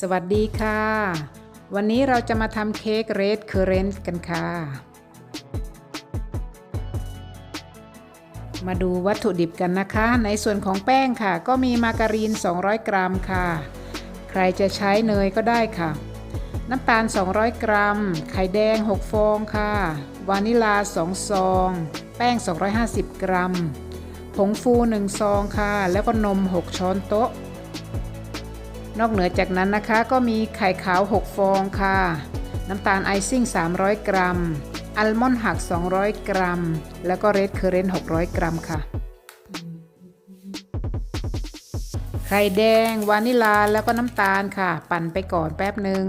สวัสดีค่ะ วันนี้เราจะมาทำเค้กเรดเคอร์เรนต์กันค่ะ มาดูวัตถุดิบกันนะคะ ในส่วนของแป้งค่ะ ก็มีมาการีน 200 กรัมค่ะ ใครจะใช้เนยก็ได้ค่ะ น้ำตาล 200 กรัม ไข่แดง 6 ฟองค่ะ วานิลา 2 ซอง แป้ง 250 กรัม ผงฟู 1 ซองค่ะ แล้วก็นม 6 ช้อนโต๊ะ นอกเหนือจากนั้นนะคะก็มีไข่ขาว 6 ฟองค่ะ น้ำตาลไอซิ่ง 300 กรัม อัลมอนด์หัก 200 กรัม แล้วก็เรดเคอร์เรนต์600 กรัมค่ะ ไข่แดง วานิลา แล้วก็น้ำตาลค่ะ ปั่นไปก่อนแป๊บหนึ่ง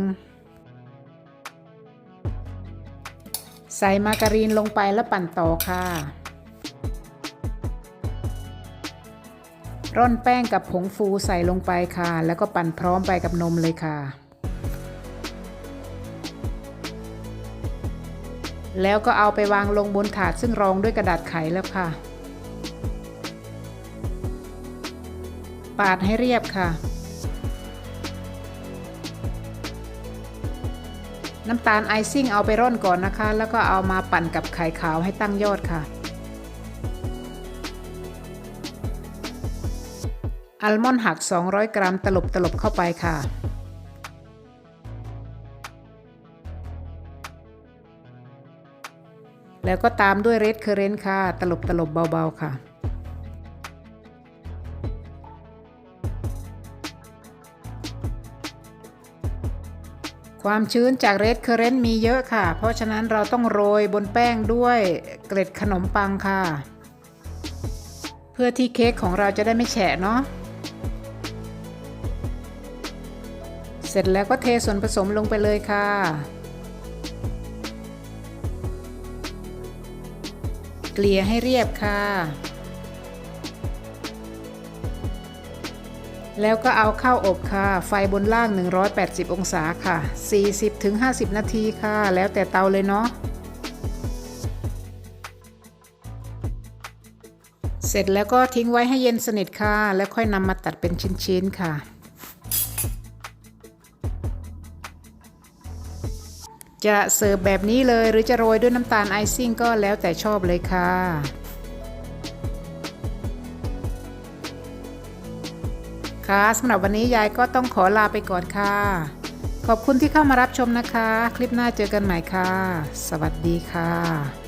ใส่มาการีนลงไปแล้วปั่นต่อค่ะ ร่อนแป้งกับผงฟูใส่ลงไปค่ะ แล้วก็ปั่นพร้อมไปกับนมเลยค่ะ แล้วก็เอาไปวางลงบนถาดซึ่งรองด้วยกระดาษไขแล้วค่ะ ปาดให้เรียบค่ะ น้ำตาลไอซิ่งเอาไปร่อนก่อนนะคะ แล้วก็เอามาปั่นกับไข่ขาวให้ตั้งยอดค่ะ อัลมอนด์หัก 200 กรัม ตลบตลบเข้าไปค่ะ แล้วก็ตามด้วยเรดเคอร์เรนต์ค่ะ ตลบตลบเบาๆค่ะ ความชื้นจากเรดเคอร์เรนต์มีเยอะค่ะ เพราะฉะนั้นเราต้องโรยบนแป้งด้วยเกล็ดขนมปังค่ะเพื่อที่เค้กของเราจะได้ไม่แฉะเนาะ เสร็จแล้วก็เทส่วนผสมลงไปเลยค่ะ เกลี่ยให้เรียบค่ะ แล้วก็เอาเข้าอบค่ะ ไฟบนล่าง 180 องศาค่ะ 40-50 นาทีค่ะ แล้วแต่เตาเลยเนาะเสร็จแล้วก็ทิ้งไว้ให้เย็นสนิทค่ะ แล้วค่อยนำมาตัดเป็นชิ้นๆค่ะ จะเสิร์ฟแบบนี้เลยหรือจะโรยด้วยน้ำตาลไอซิ่งก็แล้วแต่ชอบเลยค่ะค่ะสำหรับวันนี้ยายก็ต้องขอลาไปก่อนค่ะ ขอบคุณที่เข้ามารับชมนะคะ คลิปหน้าเจอกันใหม่ค่ะ สวัสดีค่ะ